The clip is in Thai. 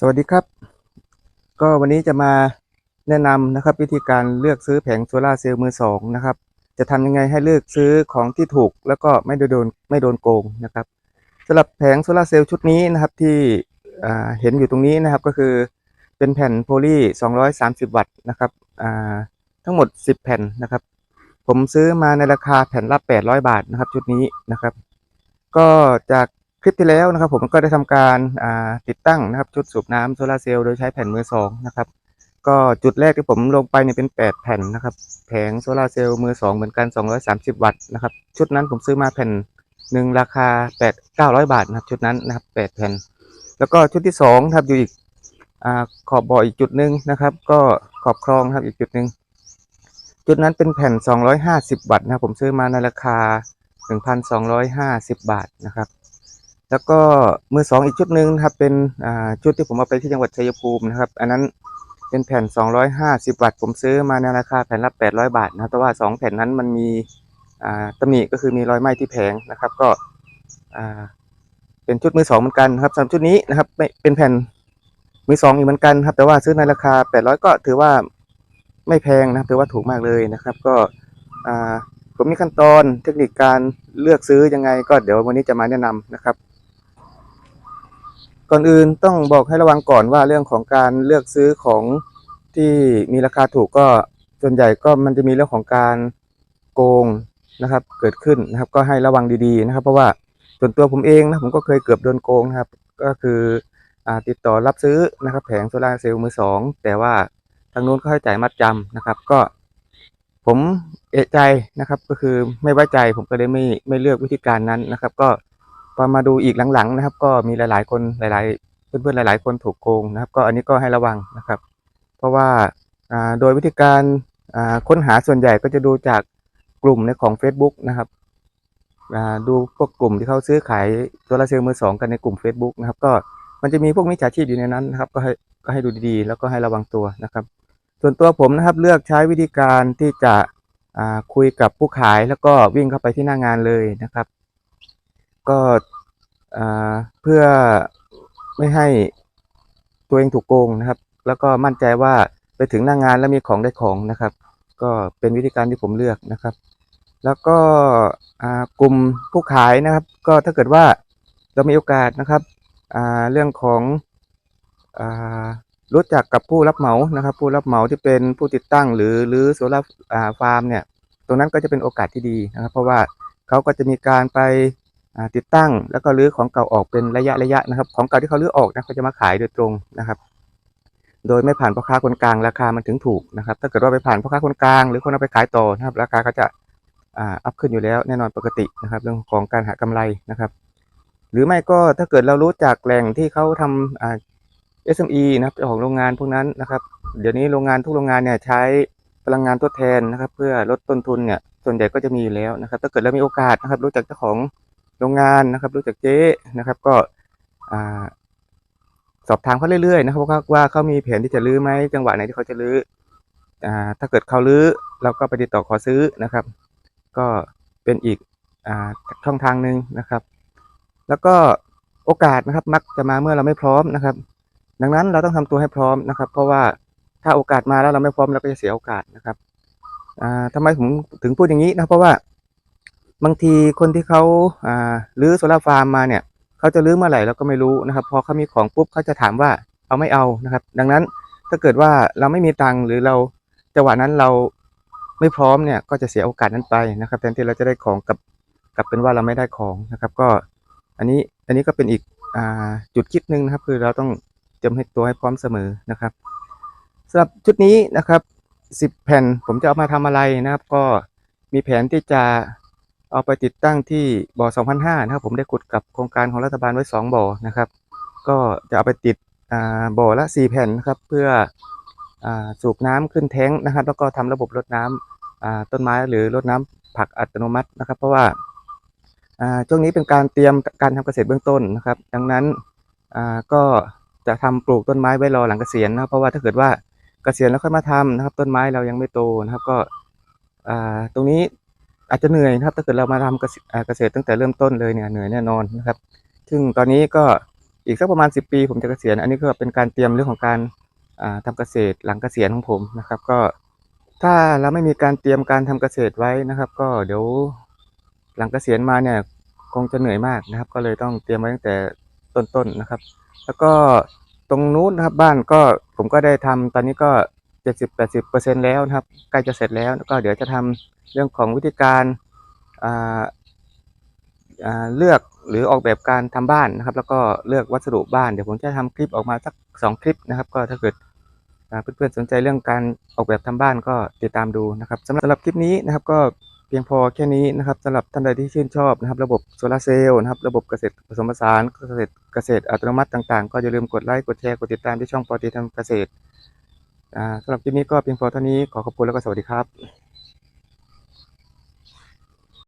สวัสดีครับ ก็วันนี้จะมาแนะนำนะครับ วิธีการเลือกซื้อแผงโซลาเซลล์มือสองนะครับ จะทำยังไงให้เลือกซื้อของที่ถูก แล้วก็ไม่โดนไม่โดนโกงนะครับสำหรับแผงโซลาเซลล์ชุดนี้นะครับที่เห็นอยู่ตรงนี้นะครับก็คือเป็นแผ่นโพลี230 วัตต์นะครับทั้งหมด 10 แผ่นนะครับ ผมซื้อมาในราคาแผ่นละ 800 บาทนะครับ ชุดนี้นะครับ ก็จาก คลิปที่แล้วนะครับ ผมก็ได้ทำการาติดตั้งนะครับ ชุดสูบน้ำโซลาร์เซลล์โดยใช้แผ่นมือสองนะครับ ก็จุดแรกที่ผมลงไปเนี่ยเป็น 8 แผ่นนะครับ แผงโซลาร์เซลล์มือสองเหมือนกัน 230 วัตต์นะครับ ชุดนั้นผมซื้อมาแผ่นหนึ่งราคา 8 900 บาทนะครับ ชุดนั้นนะครับ 8 แผ่น แล้วก็ชุดที่2ครับอยู่อีกอขอบบ่ออีกจุดหนึ่งนะครับ ก็ขอบคลองครับอีกจุดหนึ่งจุดนั้นเป็นแผ่น 250 วัตต์นะครับ ผมซื้อมาในราคา 1,250 บาทนะครับ แล้วก็มือสองอีกชุดหนึ่งครับ เป็นชุดที่ผมเอาไปที่จังหวัดชัยภูมินะครับ อันนั้นเป็นแผ่น 250 วัตต์ ผมซื้อมาในราคาแผ่นละ800 บาทนะครับ แต่ว่า 2 แผ่นนั้นมันมีอ่าตำหนิก็คือมีรอยไหม้ที่แผงนะครับ ก็เป็นชุดมือสองเหมือนกันครับสำหรับชุดนี้นะครับไม่เป็นแผ่นมือสองอีกเหมือนกันครับ แต่ว่าซื้อในราคา 800 ก็ถือว่าไม่แพงนะครับถือว่าถูกมากเลยนะครับ ก็ผมมีขั้นตอนเทคนิคการเลือกซื้อยังไง ก็เดี๋ยววันนี้จะมาแนะนำนะครับ ก่อนอื่นต้องบอกให้ระวังก่อนว่าเรื่องของการเลือกซื้อของที่มีราคาถูกก็ส่วนใหญ่ก็มันจะมีเรื่องของการโกงนะครับ เกิดขึ้นนะครับ ก็ให้ระวังดีๆนะครับ เพราะว่าส่วนตัวผมเองนะผมก็เคยเกือบโดนโกงนะครับ ก็คืออติดต่อรับซื้อนะครับ แผงโซลาร์เซลล์มือสองแต่ว่าทางนู้นก็ให้จ่ายมัดจำนะครับ ก็ผมเอะใจนะครับ ก็คือไม่ไว้ใจผมก็เลยไม่ไม่เลือกวิธีการนั้นนะครับ ก็ พอมาดูอีกหลังๆนะครับ ก็มีหลายๆคนหลาย ๆ เพื่อนๆหลาย ๆ คนถูกโกงนะครับ ก็อันนี้ก็ให้ระวังนะครับ เพราะว่าโดยวิธีการค้นหาส่วนใหญ่ก็จะดูจากกลุ่มในของ Facebook นะครับดูพวกกลุ่มที่เขาซื้อขายโซลาร์เซลล์มือสองกันในกลุ่ม Facebook นะครับ ก็มันจะมีพวกมิจฉาชีพอยู่ในนั้นนะครับ ก็ให้ก็ให้ดูดีๆ แล้วก็ให้ระวังตัวนะครับ ส่วนตัวผมนะครับเลือกใช้วิธีการที่จะคุยกับผู้ขายแล้วก็วิ่งเข้าไปที่หน้างานเลยนะครับ ก็เพื่อไม่ให้ตัวเองถูกโกงนะครับ แล้วก็มั่นใจว่าไปถึงหน้างานแล้วมีของได้ของนะครับ ก็เป็นวิธีการที่ผมเลือกนะครับ แล้วก็กลุ่มผู้ขายนะครับ ก็ถ้าเกิดว่าเรามีโอกาสนะครับเรื่องของอรู้จักกับผู้รับเหมานะครับ ผู้รับเหมาที่เป็นผู้ติดตั้งหรือหรือโซลาร์อ่าฟาร์มเนี่ยตรงนั้นก็จะเป็นโอกาสที่ดีนะครับ เพราะว่าเขาก็จะมีการไป ติดตั้งแล้วก็รื้อของเก่าออกเป็นระยะระยะนะครับ ของเก่าที่เขารื้อออกนะเขาจะมาขายโดยตรงนะครับ โดยไม่ผ่านพ่อค้าคนกลางราคามันถึงถูกนะครับ ถ้าเกิดว่าไปผ่านพ่อค้าคนกลาง หรือคนเอาไปขายต่อนะครับ ราคาก็จะอ่าอัพขึ้นอยู่แล้วแน่นอนปกตินะครับ เรื่องของการหากำไรนะครับ หรือไม่ก็ถ้าเกิดเรารู้จักแหล่งที่เขาทำอ่า SME นะครับเจ้าของโรงงานพวกนั้นนะครับ เดี๋ยวนี้โรงงานทุกโรงงานเนี่ยใช้พลังงานทดแทนนะครับ เพื่อลดต้นทุนเนี่ยส่วนใหญ่ก็จะมีอยู่แล้วนะครับ ถ้าเกิดเรามีโอกาสนะครับ รู้จักเจ้าของ โรงงานนะครับ รู้จักเจ๊นะครับ ก็สอบถามเขาเรื่อยๆนะครับว่าว่าเขามีแผนที่จะรื้อไหมจังหวะไหนที่เขาจะรื้ออถ้าเกิดเขารื้อเราก็ไปติดต่อขอซื้อนะครับ ก็เป็นอีกอช่องทางหนึ่งนะครับ แล้วก็โอกาสนะครับมักจะมาเมื่อเราไม่พร้อมนะครับ ดังนั้นเราต้องทำตัวให้พร้อมนะครับ เพราะว่าถ้าโอกาสมาแล้วเราไม่พร้อมเราก็จะเสียโอกาสนะครับอ่าทำไมผมถึงพูดอย่างนี้นะเพราะว่า บางทีคนที่เขาอ่ารื้อโซลาร์ฟาร์มมาเนี่ยเขาจะรื้อเมื่อไหร่เราก็ไม่รู้นะครับ พอเขามีของปุ๊บเขาจะถามว่าเอาไม่เอานะครับ ดังนั้นถ้าเกิดว่าเราไม่มีตังค์หรือเราจังหวะนั้นเราไม่พร้อมเนี่ยก็จะเสียโอกาสนั้นไปนะครับแทนที่เราจะได้ของกับกลับเป็นว่าเราไม่ได้ของนะครับ ก็อันนี้อันนี้ก็เป็นอีกอจุดคิดหนึ่งนะครับ คือเราต้องเตรียมให้ตัวให้พร้อมเสมอนะครับสำหรับชุดนี้นะครับ 10 แผ่นผมจะเอามาทำอะไรนะครับ ก็มีแผนที่จะ เอาไปติดตั้งที่บ่อ2,500นะครับผมได้ขุดกับโครงการของรัฐบาลไว้ 2 บ่อนะครับ ก็จะเอาไปติดอ่าบ่อละ 4 แผ่นนะครับเพื่ออ่าสูบน้ำขึ้นแท้งนะครับ แล้วก็ทำระบบรดน้ำอ่าต้นไม้หรือรดน้ำผักอัตโนมัตินะครับ เพราะว่าอ่าช่วงนี้เป็นการเตรียมการทำเกษตรเบื้องต้นนะครับ ดังนั้นอ่าก็จะทำปลูกต้นไม้ไว้รอหลังเกษียณนะครับ เพราะว่าถ้าเกิดว่าเกษียณแล้วค่อยมาทำนะครับ ต้นไม้เรายังไม่โตนะครับ ก็อ่าตรงนี้ อาจจะเหนื่อยนะครับ ถ้าเกิดเรามาทำเกษอ่าเกษตรตั้งแต่เริ่มต้นเลยเนี่ยเหนื่อยแน่นอนนะครับ ซึ่งตอนนี้ก็อีกสักประมาณ 10 ปี ผมจะเกษียณอันนี้ก็เป็นการเตรียมเรื่องของการอ่าทำเกษตรหลังเกษียณของผมนะครับ ก็ถ้าเราไม่มีการเตรียมการทำเกษตรไว้นะครับ ก็เดี๋ยวหลังเกษียณมาเนี่ยคงจะเหนื่อยมากนะครับ ก็เลยต้องเตรียมไว้ตั้งแต่ต้นๆนะครับ แล้วก็ตรงนู้นนะครับบ้านก็ผมก็ได้ทำตอนนี้ก็ จ็ดสิบแปดสิบเปอร์เซ็นแล้วนะครับใกล้จะเสร็จแล้วก็เดี๋ยวจะทำเรื่องของวิธีการเลือกหรือออกแบบการทำบ้านนะครับ แล้วก็เลือกวัสดุบ้านเดี๋ยวผมจะทำคลิปออกมาสักสองคลิปนะครับ ก็ถ้าเกิดเพื่อนๆสนใจเรื่องการออกแบบทำบ้านก็ติดตามดูนะครับสำหรับคลิปนี้นะครับก็เพียงพอแค่นี้นะครับสำหรับท่านใดที่ชื่นชอบนะครับ ระบบโซลาร์เซลล์นะครับระบบเกษตรผสมผสานเกษตรเกษตรอัตโนมัติต่างๆ ก็อย่าลืมกดไลค์กดแชร์กดติดตามที่ช่องปอตีทำเกษตร สำหรับคลิปนี้ก็เพียงพอเท่านี้ขอขอบคุณแล้วก็สวัสดีครับ